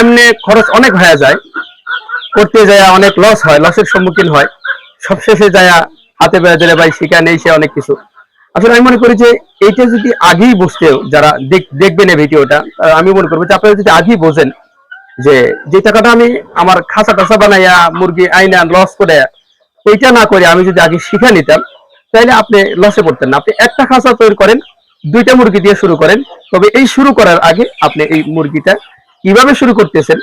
এমনি খরচ অনেক হয়ে যায়। করতে যায় অনেক লস হয় লসের সম্মুখীন হয়। সবশেষে যায় হাতে বেড়ে দিলে ভাই শিখা নেই সে অনেক কিছু। আসলে আমি মনে করি যে, এইটা যদি আগেই বুঝতে যারা দেখবেন এই ভিডিওটা আমি মনে করব যে আপনারা যদি আগেই বোঝেন যে যে টাকাটা আমি আমার খাঁচা টাচা বানাইয়া, মুরগি আইনা লস করে, এইটা না করে আমি যদি আগে শিখে নিতাম, তাহলে আপনি লসে পড়তেন না। আপনি একটা খাঁচা তৈরি করেন, দুইটা মুরগি দিয়ে শুরু করেন, তবে এই শুরু করার আগে আপনি এই মুরগিটা কীভাবে শুরু করতেছেন?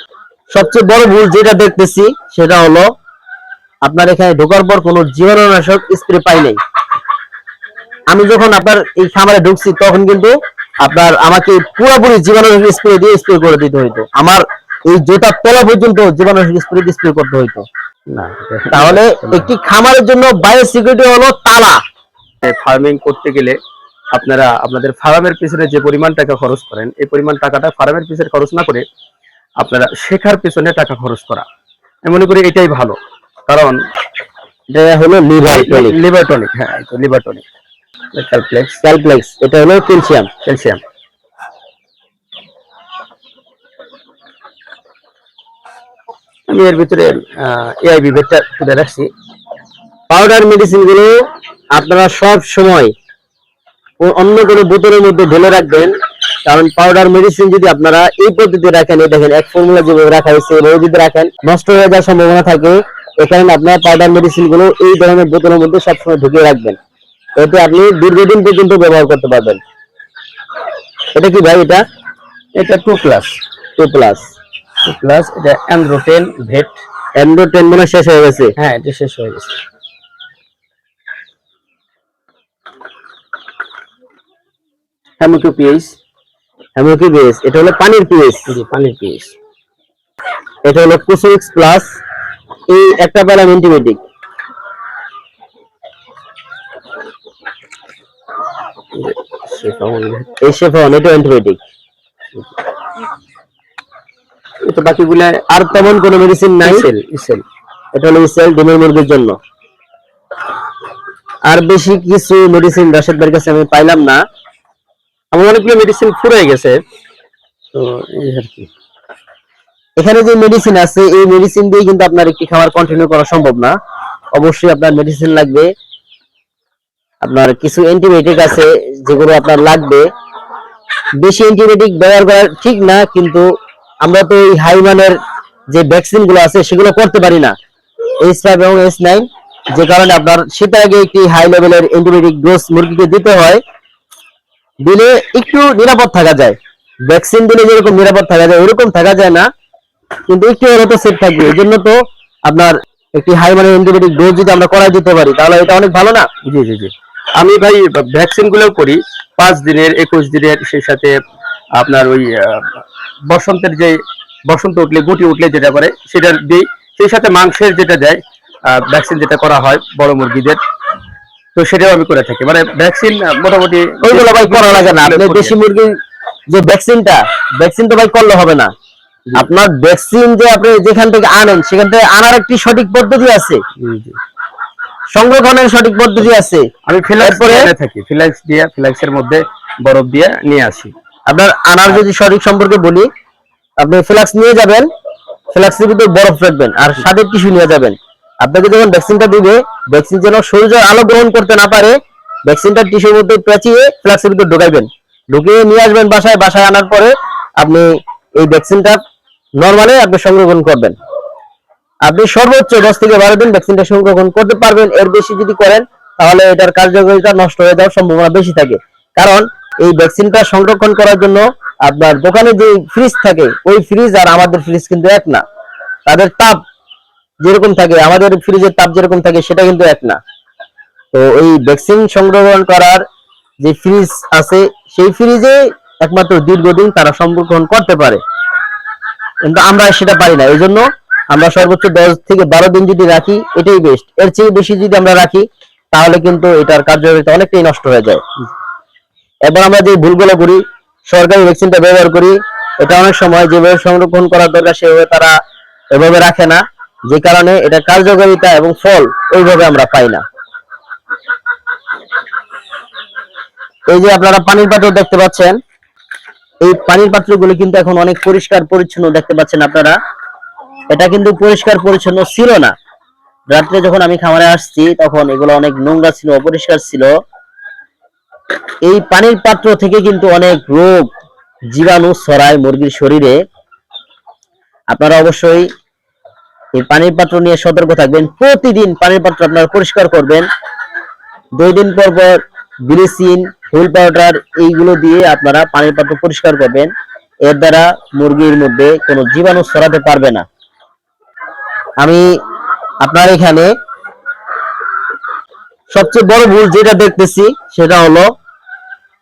সবচেয়ে বড় ভুল যেটা দেখতেছি সেটা হলো আপনার এখানে ঢোকার পর কোনো জীবাণুনাশক স্প্রে পাই নাই। আমি যখন আপনার এই খামারে ঢুকছি তখন কিন্তু আপনার আমাকে পুরোপুরি জীবাণুনাশক স্প্রে দিয়ে স্প্রে করে দিতে হইতো। আমার এই জোতার তলা পর্যন্ত জীবাণুনাশক স্প্রে দিয়ে স্প্রে করতে হইতো। না তাহলে একটি খামারের জন্য বায়ো সিকিউরিটি হলো তালা। ফার্মিং করতে গেলে আপনারা আপনাদের ফার্মের পিছনে যে পরিমাণ টাকা খরচ করেন এই পরিমাণ টাকাটা ফার্মের পিছনে খরচ না করে আপনারা শেখার পিছনে টাকা খরচ করা। আমি মনে করি এটাই ভালো। কারণ এটা হলো লিভার টনিক লিভার টনিক হ্যাঁ লিভার টনিক ক্যালপ্লেক্স ক্যালপ্লেক্স এটা হলো ক্যালসিয়াম ক্যালসিয়াম আমি এর ভিতরে এআইবি ভেটটা তুলে রাখছি। পাউডার মেডিসিনগুলো আপনারা সব সময় অন্য কোনো বোতলের মধ্যে ঢেলে রাখবেন। কারণ পাউডার মেডিসিন যদি আপনারা এই পদ্ধতিতে রাখেন এই দেখেন এক ফর্মুলা যেভাবে রাখা হয়েছে এভাবে যদি রাখেন নষ্ট হয়ে যাওয়ার সম্ভাবনা থাকে। এখানে আপনার পাউডার মেডিসিনগুলো এই ধরনের বোতলের মধ্যে সবসময় ঢুকিয়ে রাখবেন। এতে আপনি দীর্ঘদিন পর্যন্ত ব্যবহার করতে পারবেন। এটা কি ভাই এটা? এটা two plus two plus two plus এটা অ্যান্ড্রোটেন ভেট এন্ডো টেন মনে শেষ হয়ে গেছে। হ্যাঁ এটা শেষ হয়ে গেছে। পিএইচ পিএইচ এটা হলো পানির পিএইচ জি পানির পিএইচ এটা হলো প্লাস এই একটা প্যারাম অ্যান্টিবায়োটিক। এই শেফন এটা অ্যান্টিবায়োটিক। বাকিগুলা আর তেমন কোনো মেডিসিন নাই। ইসেল এটা হলো ইসেল ডিমের মুরগির জন্য। আর বেশি কিছু মেডিসিন রাশেদ ভাইয়ের কাছে আমি পাইলাম না। আমার অনেকগুলো মেডিসিন ফুরাই গেছে। তো এই আর কি। এখানে যে মেডিসিন আছে, এই মেডিসিন দিয়ে কিন্তু আপনার একটি খাবার কন্টিনিউ করা সম্ভব না। অবশ্যই আপনার মেডিসিন লাগবে। আপনার কিছু অ্যান্টিবায়োটিক আছে, যেগুলো আপনার লাগবে। বেশি অ্যান্টিবায়োটিক ব্যবহার করা ঠিক না, কিন্তু আমরা তো এই হাই মানের যে ভ্যাকসিনগুলো আছে, সেগুলো করতে পারি না। এইচ ফাইভ এবং এইচ নাইন যে কারণে আপনার শীতের আগে একটি হাই লেভেলের অ্যান্টিবায়োটিক ডোজ মুরগিকে দিতে হয়। দিলে একটু নিরাপদ থাকা যায়। ভ্যাকসিন দিলে যেরকম নিরাপদ থাকা যায়, ওরকম থাকা যায় না। কিন্তু একটু হলে তো সেফ থাকবে। এই জন্য তো আপনার একটি হাই মানের অ্যান্টিবায়োটিক ডোজ যদি আমরা করাই দিতে পারি, তাহলে এটা অনেক ভালো না? জি জি জি। আমি ভাই ভ্যাকসিনগুলো করি। পাঁচ দিনের, একুশ দিনের, সেই সাথে আপনার ওই বসন্তের যে, বসন্ত উঠলে, গুটি উঠলে যেটা করে, সেটা দিই। সেই সাথে মাংসের যেটা দেয় ভ্যাকসিন যেটা করা হয়, বড় মুরগিদের তো সেটাও আমি করে থাকি। মানে ভ্যাকসিন মোটামুটি ওইগুলো ভাই করা লাগে না। আপনি দেশি মুরগির যে ভ্যাকসিনটা ভ্যাকসিন তো ভাই করলে হবে না। আপনার ভ্যাকসিন যে আপনি যেখান থেকে আনেন সেখান থেকে আনার একটি সঠিক পদ্ধতি আছে। সংরক্ষণের সঠিক পদ্ধতি আছে। আমি ফিলাক্স এনে থাকি। ফিলাক্স দিয়ে ফিলাক্সের মধ্যে বরফ দিয়ে নিয়ে আসি। আপনার আনার যদি সঠিক সম্পর্কে বলি আপনি ফ্লাক্স নিয়ে যাবেন ফ্লাক্সের ভিতরে বরফ রাখবেন আর সাথে টিস্যু নিয়ে যাবেন। আপনাকে যখন ভ্যাকসিনটা দিবে ভ্যাকসিন যেন সূর্যের আলো গ্রহণ করতে না পারে ভ্যাকসিনটা টিস্যুর মধ্যে পেঁচিয়ে ফ্লাক্সের ভিতরে ঢুকাইবেন। ঢুকিয়ে নিয়ে আসবেন বাসায় বাসায় আনার পরে আপনি এই ভ্যাকসিনটা নর্মালি আপনি সংরক্ষণ করবেন। আপনি সর্বোচ্চ দশ থেকে বারো দিন ভ্যাকসিনটা সংরক্ষণ করতে পারবেন। এর বেশি যদি করেন, তাহলে এটার কার্যকারিতা নষ্ট হয়ে যাওয়ার সম্ভাবনা বেশি থাকে। কারণ এই ভ্যাকসিনটা সংরক্ষণ করার জন্য আপনার দোকানে যে ফ্রিজ থাকে, ওই ফ্রিজ আর আমাদের ফ্রিজ কিন্তু এক না। তাদের তাপ যেরকম থাকে, আমাদের ফ্রিজের তাপ যেরকম থাকে, সেটা কিন্তু এক না। তো এই ভ্যাকসিন সংরক্ষণ করার যে ফ্রিজ আছে, সেই ফ্রিজে একমাত্র দীর্ঘদিন তারা সংরক্ষণ করতে পারে। কিন্তু আমরা সেটা পারি না। এই জন্য আমরা সর্বোচ্চ দশ থেকে বারো দিন যদি রাখি, এটাই বেস্ট এর চেয়ে বেশি যদি আমরা রাখি, তাহলে কিন্তু এটার কার্যকারিতা অনেকটাই নষ্ট হয়ে যায়। এবার আমরা যে ভুলগুলো করি, সরকারি ভ্যাকসিনটা ব্যবহার করি, এটা অনেক সময় যেভাবে সংরক্ষণ করার দরকার, সেভাবে তারা এভাবে রাখে না। যে কারণে এটা কার্যকারিতা এবং ফল ওইভাবে আমরা পাই না। এই যে আপনারা পানির পাত্র দেখতে পাচ্ছেন, এই পানির পাত্রগুলো কিন্তু এখন অনেক পরিষ্কার পরিচ্ছন্ন দেখতে পাচ্ছেন আপনারা। এটা কিন্তু পরিষ্কার পরিচ্ছন্ন ছিল না। রাত্রে যখন আমি খামারে আসছি, তখন এগুলো অনেক নোংরা ছিল, অপরিষ্কার ছিল। এই পানির পাত্র থেকে কিন্তু অনেক রোগ, জীবাণু ছড়ায় মুরগির শরীরে। আপনারা অবশ্যই এই পানির পাত্র নিয়ে সতর্ক থাকবেন। প্রতিদিন পানির পাত্র আপনারা পরিষ্কার করবেন। দুই দিন পর পর ব্লিচিং, হুইল পাউডার, এইগুলো দিয়ে আপনারা পানির পাত্র পরিষ্কার করবেন। এর দ্বারা মুরগির মধ্যে কোনো জীবাণু ছড়াতে পারবে না। আমি আপনার এখানে সবচেয়ে বড় ভুল যেটা দেখতেছি, সেটা হলো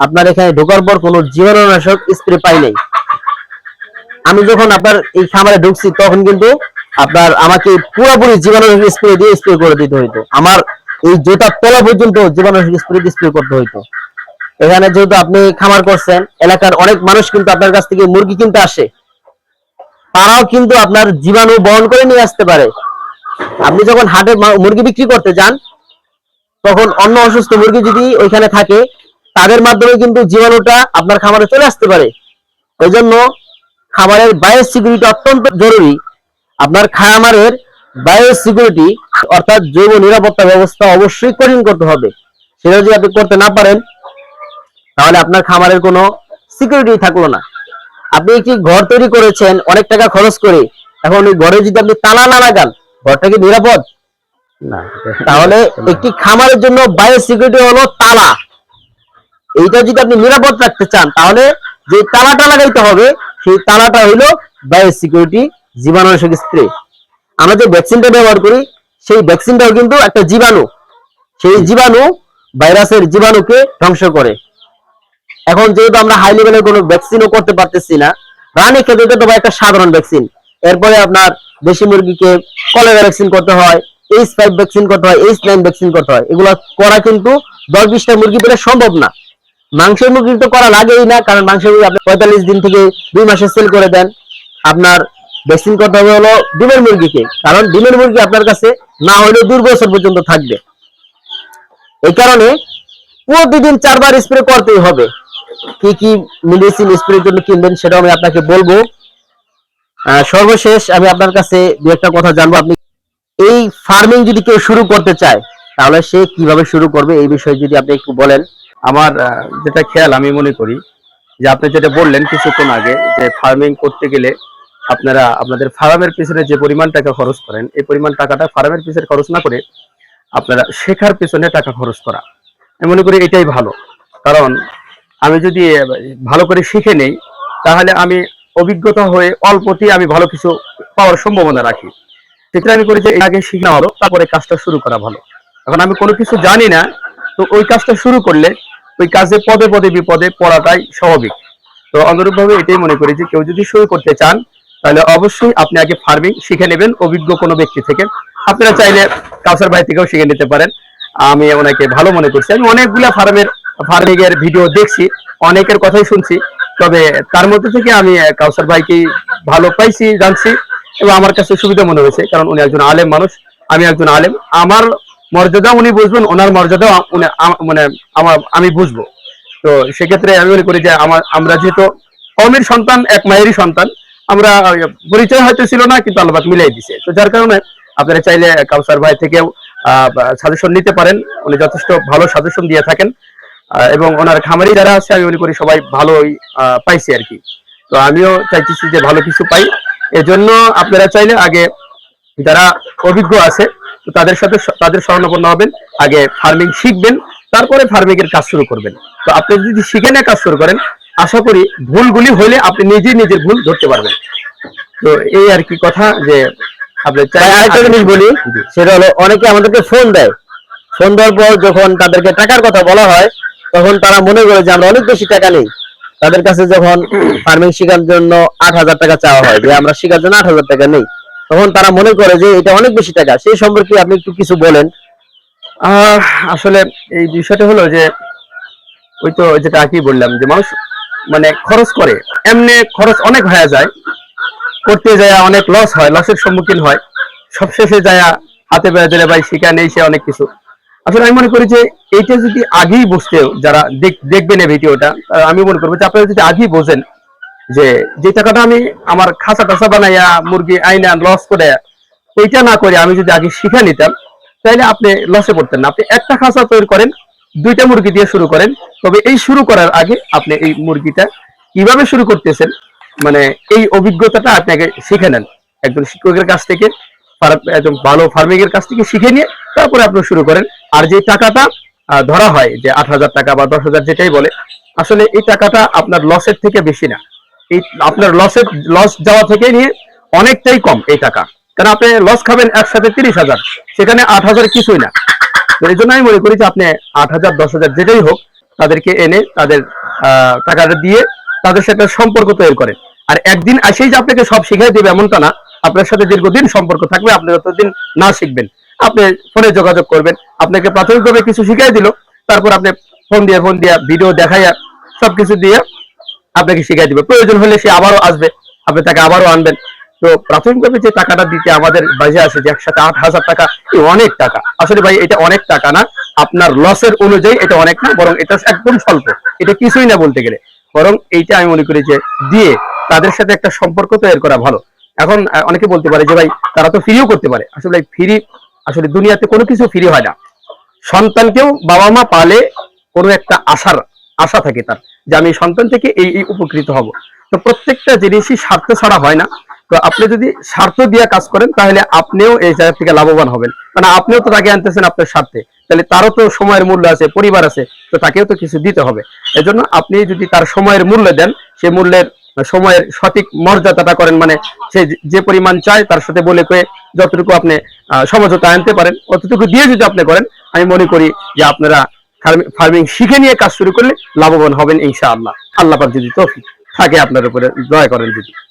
আপনার এখানে ঢোকার পর কোনো জীবাণুনাশক স্প্রে পাই নাই। আমি যখন আপনার এই খামারে ঢুকছি, তখন কিন্তু আপনার আমাকে পুরোপুরি জীবাণুনাশক স্প্রে দিয়ে স্প্রে করে দিতে হইতো। আমার এই জুতার তলা পর্যন্ত জীবাণুনাশক স্প্রে দিয়ে স্প্রে করতে হইতো। এখানে যেহেতু আপনি খামার করছেন, এলাকার অনেক মানুষ কিন্তু আপনার কাছ থেকে মুরগি কিনতে আসে। তারাও কিন্তু আপনার জীবাণু বহন করে নিয়ে আসতে পারে। আপনি যখন হাটে মুরগি বিক্রি করতে যান, তখন অন্য অসুস্থ মুরগি যদি ওইখানে থাকে, তাদের মাধ্যমে কিন্তু জীবাণুটা আপনার খামারে চলে আসতে পারে। ওই জন্য খামারের বায়ো সিকিউরিটি অত্যন্ত জরুরি। আপনার খামারের বায়ো সিকিউরিটি অর্থাৎ জৈব নিরাপত্তা ব্যবস্থা অবশ্যই কঠিন করতে হবে। সেটা যদি আপনি করতে না পারেন, তাহলে আপনার খামারের কোনো সিকিউরিটি থাকল না। আপনি একটি ঘর তৈরি করেছেন, অনেক টাকা খরচ করে। এখন ওই ঘরে যদি আপনি তালা না লাগান, ঘরটা কি নিরাপদ? তাহলে একটি খামারের জন্য বায়ো সিকিউরিটি হলো তালা। এইটা যদি আপনি নিরাপদ রাখতে চান, তাহলে যে তালাটা লাগাইতে হবে, সেই তালাটা হইল বায়ো সিকিউরিটি জীবাণুনাশক স্প্রে। আমরা যে ভ্যাকসিনটা ব্যবহার করি, সেই ভ্যাকসিনটাও কিন্তু একটা জীবাণু। সেই জীবাণু ভাইরাসের জীবাণুকে ধ্বংস করে। এখন যেহেতু আমরা হাই লেভেলের কোনো ভ্যাকসিনও করতে পারতেছি না রানী ক্ষেত্রে তো একটা সাধারণ ভ্যাকসিন এরপরে আপনার দেশি মুরগিকে কলেরা ভ্যাকসিন করতে হয় এইচ ফাইভ ভ্যাকসিন করতে হয় এইচ নাইন ভ্যাকসিন করতে হয়। এগুলো করা কিন্তু দশ বিশটা মুরগি পেলে সম্ভব না। মাংসের মুরগি তো করা লাগেই না, কারণ মাংসের মুরগি আপনি পঁয়তাল্লিশ দিন থেকে দুই মাসে সেল করে দেন। আপনার ভ্যাকসিন করতে হবে হলো ডিমের মুরগিকে। কারণ ডিমের মুরগি আপনার কাছে না হলে দু বছর পর্যন্ত থাকবে। এই কারণে প্রতিদিন চারবার স্প্রে করতেই হবে। কি কি মেডিসিন স্প্রের জন্য কিনবেন সেটা আমি আপনাকে বলব। সর্বশেষ আমি আপনার কাছে দু একটা কথা জানব। আপনি এই ফার্মিং যদি কেউ শুরু করতে চায়, তাহলে সে কীভাবে শুরু করবে? এই বিষয়ে যদি আপনি একটু বলেন। আমার যেটা খেয়াল আমি মনে করি, যে আপনি যেটা বললেন কিছুক্ষণ আগে, যে ফার্মিং করতে গেলে আপনারা আপনাদের ফার্মের পিছনে যে পরিমাণ টাকা খরচ করেন, এই পরিমাণ টাকাটা ফার্মের পিছনে খরচ না করে আপনারা শেখার পিছনে টাকা খরচ করা। আমি মনে করি এটাই ভালো। কারণ আমি যদি ভালো করে শিখে নেই, তাহলে আমি অভিজ্ঞতা হয়ে অল্পতেই আমি ভালো কিছু পাওয়ার সম্ভাবনা রাখি। সেক্ষেত্রে আমি করি যে আগে শিখা ভালো, তারপরে কাজটা শুরু করা ভালো। এখন আমি কোনো কিছু জানি না, তো ওই কাজটা শুরু করলে ওই কাজে পদে পদে বিপদে পড়াটাই স্বাভাবিক। তো অনুরূপভাবে এটাই মনে করি যে কেউ যদি শুরু করতে চান তাহলে অবশ্যই আপনি আগে ফার্মিং শিখে নেবেন, অভিজ্ঞ কোনো ব্যক্তি থেকে। আপনারা চাইলে কাউসার ভাই থেকেও শিখে নিতে পারেন। আমি ওনাকে ভালো মনে করছি। আমি অনেকগুলা ফার্মের ফার্মিং এর ভিডিও দেখছি, অনেকের কথাই শুনছি, তবে তার মধ্যে থেকে আমি কাউসার ভাইকে ভালো পাইছি, জানছি, এবং আমার কাছে সুবিধা মনে হয়েছে, কারণ উনি একজন আলেম মানুষ, আমি একজন আলেম। আমার মর্যাদা উনি বুঝবেন, ওনার মর্যাদা মানে আমার, আমি বুঝব। তো সেক্ষেত্রে আমি মনে করি যে আমার আমরা যেহেতু কমের সন্তান, এক মায়েরই সন্তান আমরা পরিচয় হয়তো ছিল না, কিন্তু আল্লাহ মিলাই দিছে। তো যার কারণে আপনারা চাইলে কাউসার ভাই থেকেও সাজেশন নিতে পারেন। উনি যথেষ্ট ভালো সাজেশন দিয়ে থাকেন। এবং ওনার খামারি যারা আছে, আমি মনে করি সবাই ভালোই পাইছে আর কি। তো আমিও চাইতেছি যে ভালো কিছু পাই। এজন্য আপনারা চাইলে আগে যারা অভিজ্ঞ আছে, তো তাদের সাথে তাদের স্মরণাপন্ন হবেন, আগে ফার্মিং শিখবেন, তারপরে ফার্মিং এর কাজ শুরু করবেন। তো আপনি যদি শিখে নিয়ে কাজ শুরু করেন আশা করি ভুলগুলি হলে আপনি নিজে নিজের ভুল ধরতে পারবেন। তো এই আর কি কথা যে আপনি আরেকটা জিনিস বলি সেটা হলো অনেকে আমাদেরকে ফোন দেয়। ফোন দেওয়ার পর যখন তাদেরকে টাকার কথা বলা হয় তখন তারা মনে করে যে আমরা অনেক বেশি টাকা নেই। তাদের কাছে যখন ফার্মিং শেখার জন্য আট হাজার টাকা চাওয়া হয় যে আমরা শেখার জন্য আট হাজার টাকা নেই তখন তারা মনে করে যে এটা অনেক বেশি টাকা। সেই সম্পর্কে আপনি একটু কিছু বলেন। আহ, আসলে এই বিষয়টা হলো যে ওই তো যেটা কি বললাম যে মানুষ মানে খরচ করে। এমনি খরচ অনেক হয়ে যায়। করতে যায় অনেক লস হয় লসের সম্মুখীন হয়। সবশেষে যায় হাতে বেড়ে দিলে ভাই শিখা নেই, সে অনেক কিছু। আসলে আমি মনে করি যে এইটা যদি আগেই বুঝতে যারা দেখবেন এই ভিডিওটা আমি মনে করব যে আপনারা যদি আগেই বোঝেন যে যে টাকাটা আমি আমার খাঁচা টাচা বানাইয়া, মুরগি আইনা লস করে ওইটা না করে আমি যদি আগে শিখে নিতাম, তাহলে আপনি লসে পড়তেন না। আপনি একটা খাঁচা তৈরি করেন দুইটা মুরগি দিয়ে শুরু করেন। তবে এই শুরু করার আগে আপনি এই মুরগিটা কীভাবে শুরু করতেছেন মানে এই অভিজ্ঞতাটা আপনি আগে শিখে নেন। একজন শিক্ষকের কাছ থেকে একজন ভালো ফার্মিং এর কাছ থেকে শিখে নিয়ে তারপরে আপনি শুরু করেন। আর যে টাকাটা ধরা হয়, যে আট হাজার টাকা বা দশ হাজার যেটাই বলে, আসলে এই টাকাটা আপনার লসের থেকে বেশি না। এই আপনার লসের লস যাওয়া থেকে নিয়ে অনেকটাই কম এই টাকা। কারণ আপনি লস খাবেন একসাথে তিরিশ হাজার, সেখানে আট হাজার কিছুই না। এই জন্য আমি মনে করি যে আপনি আট হাজার, দশ হাজার যেটাই হোক তাদেরকে এনে তাদের টাকাটা দিয়ে তাদের সাথে সম্পর্ক তৈরি করেন। আর একদিন আসেই যে আপনাকে সব শিখাই দেবে এমনটা না, আপনার সাথে দীর্ঘদিন সম্পর্ক থাকবে, আপনি যতদিন না শিখবেন, আপনি ফোনে যোগাযোগ করবেন, আপনাকে প্রাথমিকভাবে কিছু শিখাই দিল, তারপর আপনি ফোন দিয়ে ফোন দিয়ে ভিডিও দেখাইয়া সবকিছু দিয়ে আপনাকে শিখাই দিবে। প্রয়োজন হলে সে আবারও আসবে, আপনি তাকে আবারও আনবেন। তো প্রাথমিকভাবে যে টাকাটা দিতে আমাদের বাজে আসে যে একসাথে আট হাজার টাকা অনেক টাকা। আসলে ভাই, এটা অনেক টাকা না। আপনার লসের অনুযায়ী এটা অনেক না, বরং এটা একদম স্বল্প। এটা কিছুই না বলতে গেলে। বরং এইটা আমি মনে করি যে দিয়ে তাদের সাথে একটা সম্পর্ক তৈরি করা ভালো। এখন অনেকে বলতে পারে যে ভাই, তারা তো ফ্রিও করতে পারে। আসলে ফ্রি আসলে দুনিয়াতে কোনো কিছু ফ্রি হয় না। সন্তানকেও বাবা মা পালে কোনো একটা আশার, আশা থাকে তার, যে আমি সন্তান থেকে এই উপকৃত হব। তো প্রত্যেকটা জিনিসই স্বার্থ ছাড়া হয় না। তো আপনি যদি স্বার্থ দিয়ে কাজ করেন, তাহলে আপনিও এই জায়গা থেকে লাভবান হবেন। মানে আপনিও তো তাকে আনতেছেন আপনার স্বার্থে। তাহলে তারও তো সময়ের মূল্য আছে, পরিবার আছে, তো তাকেও তো কিছু দিতে হবে। এজন্য আপনি যদি তার সময়ের মূল্য দেন, সে মূল্যের, সময়ের সঠিক মর্যাদাটা করেন মানে সে যে- পরিমাণ চায়, তার সাথে বলে কয়ে যতটুকু আপনি সমঝোতা আনতে পারেন, অতটুকু দিয়ে যদি আপনি করেন, আমি মনে করি যে আপনারা ফার্মিং শিখে নিয়ে কাজ শুরু করলে লাভবান হবেন ইনশাআল্লাহ। আল্লাহ পাক যদি তৌফিক থাকে আপনার উপরে, দয়া করেন যদি।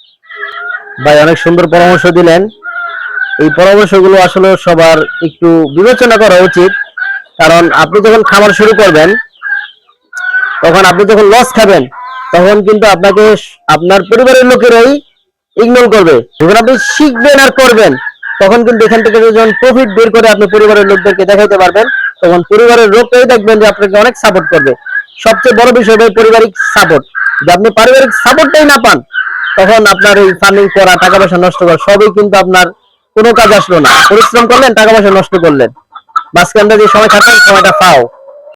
ভাই, অনেক সুন্দর পরামর্শ দিলেন। এই পরামর্শগুলো আসলে সবার একটু বিবেচনা করা উচিত। কারণ আপনি যখন খাবার শুরু করবেন, তখন আপনি যখন লস খাবেন, তখন কিন্তু আপনাকে আপনার পরিবারের লোকেরাই ইগনোর করবে। যখন আপনি শিখবেন আর করবেন, তখন কিন্তু এখান থেকে যখন প্রফিট বের করে আপনি পরিবারের লোকদেরকে দেখাইতে পারবেন, তখন পরিবারের লোকটাই দেখবেন যে আপনাকে অনেক সাপোর্ট করবে। সবচেয়ে বড় বিষয় ভাই, পারিবারিক সাপোর্ট যদি আপনি পারিবারিক সাপোর্টটাই না পান তখন আপনার ওই ফার্মিং করা, টাকা পয়সা নষ্ট করা, সবই কিন্তু আপনার কোনো কাজ আসলো না। পরিশ্রম করলেন, টাকা পয়সা নষ্ট করলেন। মাঝখানটা যে সময় থাকলেন, সময়টা পাও।